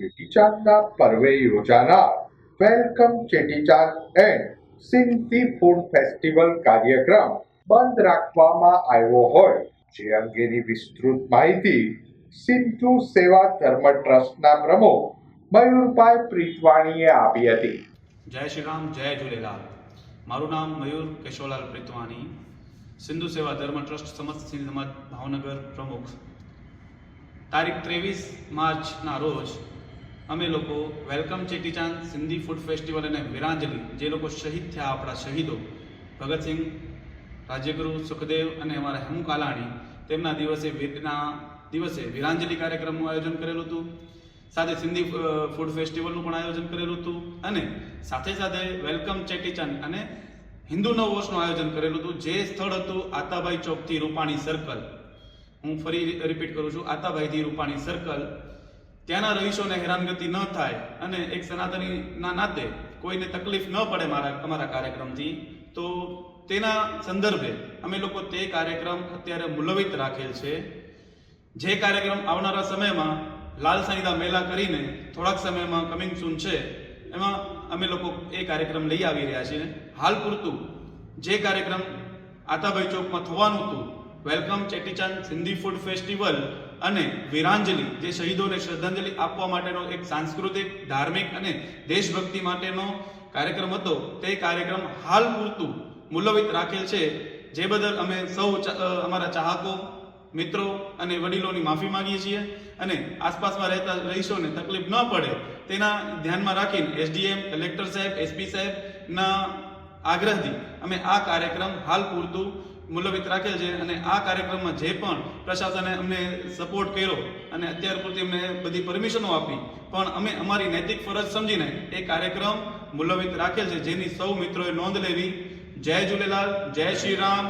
ચેટીચાંદના પર્વે યોજાનાર welcome Chetichand and Sindhi food festival કાર્યક્રમ બંધ રાખવામાં આવ્યો હોય જે અંગેની વિસ્તૃત માહિતી સિંધુ સેવા ધર્મ ટ્રસ્ટના પ્રમુખ મયુરભાઈ પ્રીતવાણીએ આપી હતી જય શ્રી રામ જય ઝૂલેલાલ મારું નામ મયુર કેશવલાલ પ્રીતવાણી સિંધુ સેવા ધર્મ ટ્રસ્ટ સમસ્ત સિંધ ભાવનગર પ્રમુખ તારીખ ત્રેવીસ માર્ચના રોજ અમે લોકો welcome Chetichand Sindhi food festival અને વીરાંજલી, જે લોકો શહીદ થયા આપણા શહીદો ભગતસિંહ રાજ્યગુરુ સુખદેવ અને અમારા હેમુ કાલાણી, તેમના દિવસે વીરના દિવસે વીરાંજલિ કાર્યક્રમનું આયોજન કરેલું હતું. સાથે સિંધી ફૂડ ફેસ્ટિવલનું પણ આયોજન કરેલું હતું. અને સાથે સાથે વેલકમ ચેટીચંદ અને હિન્દુ નવ વર્ષનું આયોજન કરેલું હતું. જે સ્થળ હતું આતાભાઈ ચોકથી રૂપાણી સર્કલ હું ફરી રિપીટ કરું છું. આતાભાઈથી રૂપાણી સર્કલ ત્યાંના રહીશોને હેરાનગતિ ન થાય અને એક સનાતનીના નાતે કોઈને તકલીફ ન પડે મારા, અમારા કાર્યક્રમથી, તો તેના સંદર્ભે અમે લોકો તે કાર્યક્રમ અત્યારે મુલવિત રાખેલ છે. જે કાર્યક્રમ આવનારા સમયમાં લાલ સાંઈદા મેલા કરીને થોડાક સમયમાં કમિંગ સૂન છે, એમાં અમે લોકો એ કાર્યક્રમ લઈ આવી રહ્યા છીએ. હાલ પૂરતું જે કાર્યક્રમ આતાભાઈ ચોકમાં થવાનું હતું welcome Chetichand Sindhi food festival અને વીરાંજલિ, જે શહીદોને શ્રદ્ધાંજલિ આપવા માટેનો એક સાંસ્કૃતિક, ધાર્મિક અને દેશભક્તિ માટેનો કાર્યક્રમ હતો. તે કાર્યક્રમ હાલ પૂરતું મુલવિત રાખેલ છે. જે બદલ અમે સૌ અમારા ચાહકો, મિત્રો અને વડીલોની માફી માંગીએ છીએ અને આસપાસમાં રહેતા રહીશોને તકલીફ ન પડે તેના ધ્યાનમાં રાખીને એસડીએમ, કલેક્ટર સાહેબ, એસપી સાહેબના આગ્રહથી અમે આ કાર્યક્રમ હાલ પૂરતું મુલવિત રાખેલ છે અને આ કાર્યક્રમમાં જે પણ પ્રશાસને અમને સપોર્ટ કર્યો અને અત્યાર પૂરતી અમને બધી પરમિશનો આપી, પણ અમે અમારી નૈતિક ફરજ સમજીને એ કાર્યક્રમ મુલવિત રાખેલ છે. જેની સૌ મિત્રોએ નોંધ લેવી. જય ઝૂલેલાલ, જય શ્રી રામ.